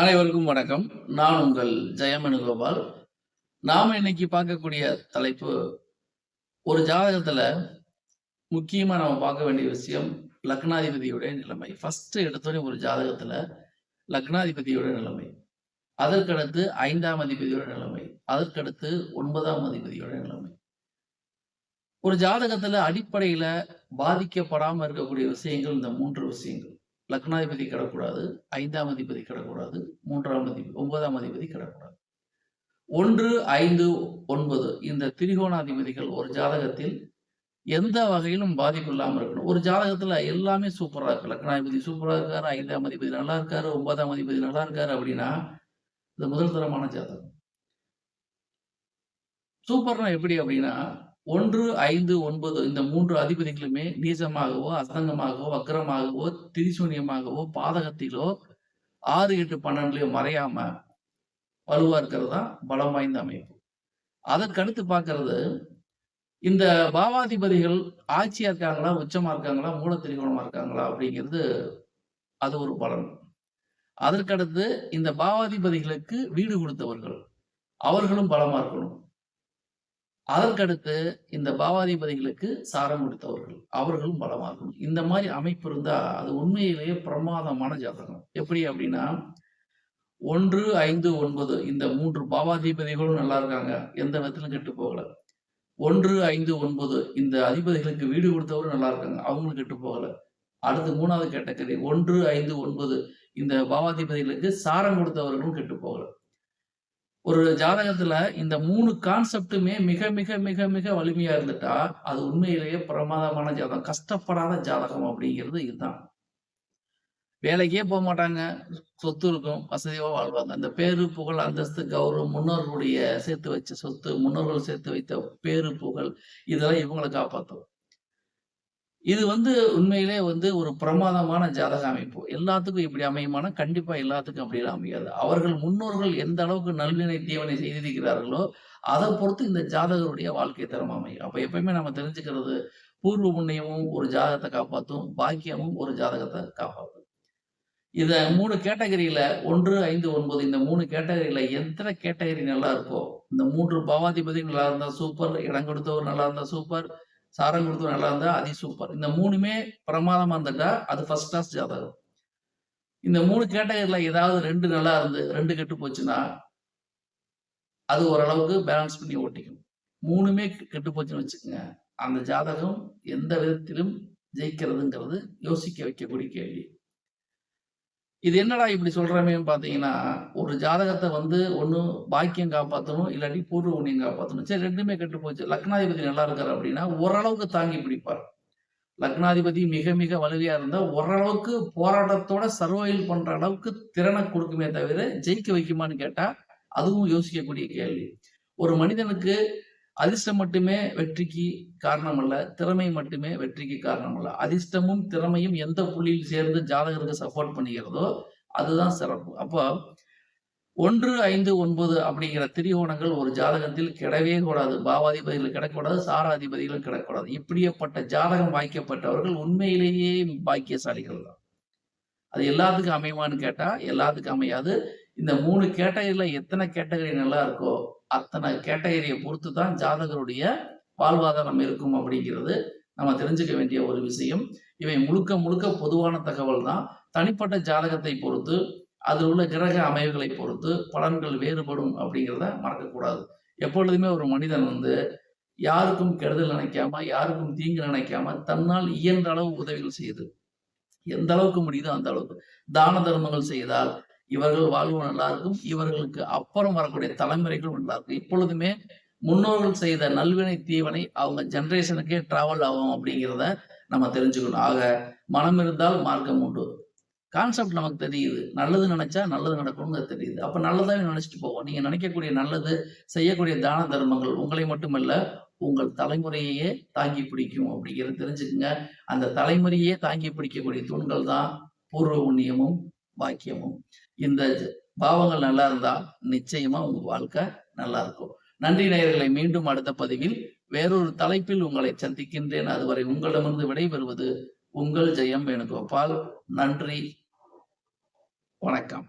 அனைவருக்கும் வணக்கம். நான் உங்கள் ஜெயமனுகோபால். நாம இன்னைக்கு பார்க்கக்கூடிய தலைப்பு ஒரு ஜாதகத்துல முக்கியமா நம்ம பார்க்க வேண்டிய விஷயம் லக்னாதிபதியுடைய நிலைமை. ஃபர்ஸ்ட் எடுத்தோடனே ஒரு ஜாதகத்துல லக்னாதிபதியோட நிலைமை. அதற்கடுத்து ஐந்தாம் அதிபதியோட நிலைமை. அதற்கடுத்து ஒன்பதாம் அதிபதியோட நிலைமை. ஒரு ஜாதகத்துல அடிப்படையில பாதிக்கப்படாம இருக்கக்கூடிய விஷயங்கள் இந்த மூன்று விஷயங்கள். லக்னாதிபதி கிடக்கூடாது ஐந்தாம் அதிபதி கிடக்கூடாது மூன்றாம் அதிபதி ஒன்பதாம் அதிபதி கிடக்கூடாது. ஒன்று ஐந்து ஒன்பது இந்த திரிகோணாதிபதிகள் ஒரு ஜாதகத்தில் எந்த வகையிலும் பாதிப்பு இல்லாமல் இருக்கணும். ஒரு ஜாதகத்துல எல்லாமே சூப்பராக இருக்கு. லக்னாதிபதி சூப்பராக இருக்காரு ஐந்தாம் அதிபதி நல்லா இருக்காரு ஒன்பதாம் அதிபதி நல்லா இருக்காரு அப்படின்னா இந்த முதல் தரமான ஜாதகம். சூப்பர்னா எப்படி அப்படின்னா ஒன்று ஐந்து ஒன்பது இந்த மூன்று அதிபதிகளுமே நீசமாகவோ அஸ்தங்கமாகவோ அக்கிரமாகவோ திரிசூன்யமாகவோ பாதகத்திலோ ஆறு எட்டு பன்னெண்டுலயோ மறையாம வலுவா இருக்கிறது தான் பலம் வாய்ந்த அமைப்பு. அதற்கடுத்து பார்க்கறது இந்த பாவாதிபதிகள் ஆட்சியா இருக்காங்களா உச்சமா இருக்காங்களா மூல திரிகோணமா இருக்காங்களா அப்படிங்கிறது அது ஒரு பலன். அதற்கடுத்து இந்த பாவாதிபதிகளுக்கு வீடு கொடுத்தவர்கள் அவர்களும் பலமா இருக்கணும். அதற்கடுத்து இந்த பாவாதிபதிகளுக்கு சாரம் கொடுத்தவர்கள். அவர்களும் பலமாகும். இந்த மாதிரி அமைப்பு இருந்தா அது உண்மையிலேயே பிரமாதமான ஜாதகம். எப்படி அப்படின்னா ஒன்று ஐந்து ஒன்பது இந்த மூன்று பாவாதிபதிகளும் நல்லா இருக்காங்க. எந்த விதத்திலும் கெட்டு போகல. ஒன்று ஐந்து ஒன்பது இந்த அதிபதிகளுக்கு வீடு கொடுத்தவரும் நல்லா இருக்காங்க. அவங்களும் கெட்டு போகல. அடுத்து மூணாவது கேட்டகரி ஒன்று ஐந்து ஒன்பது இந்த பாவாதிபதிகளுக்கு சாரம் கொடுத்தவர்களும் கெட்டு போகல. ஒரு ஜாதகத்துல இந்த மூணு கான்செப்டுமே மிக மிக மிக மிக வலிமையா இருந்துட்டா அது உண்மையிலேயே பிரமாதமான ஜாதகம் கஷ்டப்படாத ஜாதகம் அப்படிங்கிறது இதுதான். வேலைக்கே போக மாட்டாங்க சொத்து இருக்கும் வசதியாக வாழ்வாங்க. அந்த பேரு புகழ் அந்தஸ்து கௌரவம் முன்னோர்களுடைய சேர்த்து வச்ச சொத்து முன்னோர்கள் சேர்த்து வைத்த பேரு புகழ் இதெல்லாம் இவங்களை காப்பாற்றும் இது வந்து உண்மையிலே வந்து ஒரு பிரமாதமான ஜாதக அமைப்பு. எல்லாத்துக்கும் இப்படி அமையுமானா கண்டிப்பா எல்லாத்துக்கும் அப்படிலாம் அமையாது. அவர்கள் முன்னோர்கள் எந்த அளவுக்கு நல்வினை தீவனை செய்திருக்கிறார்களோ அதை பொறுத்து இந்த ஜாதகருடைய வாழ்க்கை தரம் அமையும். அப்ப எப்பயுமே நம்ம தெரிஞ்சுக்கிறது பூர்வ புண்ணியமும் ஒரு ஜாதகத்தை காப்பாற்றும் பாக்கியமும் ஒரு ஜாதகத்தை காப்பாற்றும் இத மூணு கேட்டகரியில ஒன்று ஐந்து ஒன்பது இந்த மூணு கேட்டகரியில எத்தனை கேட்டகரி நல்லா இருக்கோ இந்த மூன்று பவாதிபதி நல்லா இருந்தா சூப்பர் இடம் கொடுத்தவர் நல்லா இருந்தா சூப்பர் சாரம் கொடுத்தவர் நல்லா இருந்தா அதி சூப்பர் இந்த மூணுமே பிரமாதமா இருந்துட்டா அது ஃபர்ஸ்ட் கிளாஸ் ஜாதகம். இந்த மூணு கேட்டகரியில ஏதாவது ரெண்டு நல்லா இருந்து ரெண்டு கெட்டு போச்சுன்னா அது ஓரளவுக்கு பேலன்ஸ் பண்ணி ஓட்டிக்கும். மூணுமே கெட்டு போச்சுன்னு வச்சுக்கோங்க. அந்த ஜாதகம் எந்த விதத்திலும் ஜெயிக்கிறதுங்கிறது யோசிக்க வைக்கக்கூடிய கேள்வி. இது என்னடா இப்படி சொல்றமே பாத்தீங்கன்னா ஒரு ஜாதகத்தை வந்து ஒண்ணு பாக்கியம் காப்பாற்றணும் இல்லாட்டி பூர்வ புண்ணியம் காப்பாற்றணும் சரி ரெண்டுமே கெட்டு போச்சு. லக்னாதிபதி நல்லா இருக்காரு அப்படின்னா ஓரளவுக்கு தாங்கி பிடிப்பார். லக்னாதிபதி மிக மிக வலுவையா இருந்தா ஓரளவுக்கு போராட்டத்தோட சர்வைவல் பண்ற அளவுக்கு திறனை கொடுக்குமே தவிர ஜெயிக்க வைக்குமான்னு கேட்டா அதுவும் யோசிக்கக்கூடிய கேள்வி. ஒரு மனிதனுக்கு அதிர்ஷ்டம் மட்டுமே வெற்றிக்கு காரணம் அல்ல திறமை மட்டுமே வெற்றிக்கு காரணம் அல்ல அதிர்ஷ்டமும் திறமையும் எந்த புள்ளியில் சேர்ந்து ஜாதகருக்கு சப்போர்ட் பண்ணுகிறதோ அதுதான் சிறப்பு. அப்போ ஒன்று ஐந்து ஒன்பது அப்படிங்கிற திரிகோணங்கள் ஒரு ஜாதகத்தில் கிடவே கூடாது. பாவாதிபதிகள் கிடக்கூடாது சாராதிபதிகள் கிடக்கூடாது இப்படியப்பட்ட ஜாதகம் வாய்க்கப்பட்டவர்கள் உண்மையிலேயே பாக்கியசாலிகள் தான் அது எல்லாத்துக்கும் அமையுமான்னு கேட்டா எல்லாத்துக்கும் அமையாது. இந்த மூணு கேட்டகரியில எத்தனை கேட்டகரி நல்லா இருக்கோ அத்தனை கேட்டகரியை பொறுத்து தான் ஜாதகருடைய வாழ்வாதாரம் இருக்கும் அப்படிங்கிறது நம்ம தெரிஞ்சுக்க வேண்டிய ஒரு விஷயம். இவை முழுக்க முழுக்க பொதுவான தகவல் தான். தனிப்பட்ட ஜாதகத்தை பொறுத்து அதில் உள்ள கிரக அமைவுகளை பொறுத்து பலன்கள் வேறுபடும் அப்படிங்கிறத மறக்கக்கூடாது. எப்பொழுதுமே ஒரு மனிதன் வந்து யாருக்கும் கெடுதல் நினைக்காம யாருக்கும் தீங்கு நினைக்காம தன்னால் இயன்ற அளவு உதவிகள் செய்யுது எந்த அளவுக்கு முடியுதோ அந்த அளவுக்கு தான தர்மங்கள் செய்தால் இவர்கள் வாழ்வு நல்லா இருக்கும் இவர்களுக்கு அப்புறம் வரக்கூடிய தலைமுறைகள் நல்லா இருக்கும் இப்பொழுதுமே முன்னோர்கள் செய்த நல்வினை தீவனை அவங்க ஜென்ரேஷனுக்கே டிராவல் ஆகும் அப்படிங்கிறத நம்ம தெரிஞ்சுக்கணும். ஆக மனம் இருந்தால் மார்க்கம் உண்டு. கான்செப்ட் நமக்கு தெரியுது. நல்லது நினைச்சா நல்லது நடக்கும்னு தெரியுது. அப்ப நல்லதாவே நினைச்சிட்டு போவோம். நீங்க நினைக்கக்கூடிய நல்லது செய்யக்கூடிய தான தர்மங்கள் உங்களை மட்டுமல்ல உங்கள் தலைமுறையையே தாங்கி பிடிக்கும் அப்படிங்கிறத தெரிஞ்சுக்குங்க. அந்த தலைமுறையே தாங்கி பிடிக்கக்கூடிய தூண்கள் தான் பூர்வ புண்ணியமும் பாக்கியமும். இந்த பாவங்கள் நல்லா இருந்தா நிச்சயமா உங்க வாழ்க்கை நல்லா இருக்கும். நன்றி நேயர்களை மீண்டும் அடுத்த பதிவில் வேறொரு தலைப்பில் உங்களை சந்திக்கின்றேன். அதுவரை உங்களிடமிருந்து விடைபெறுவது உங்கள் ஜெயம் வேணுகோபால். நன்றி. வணக்கம்.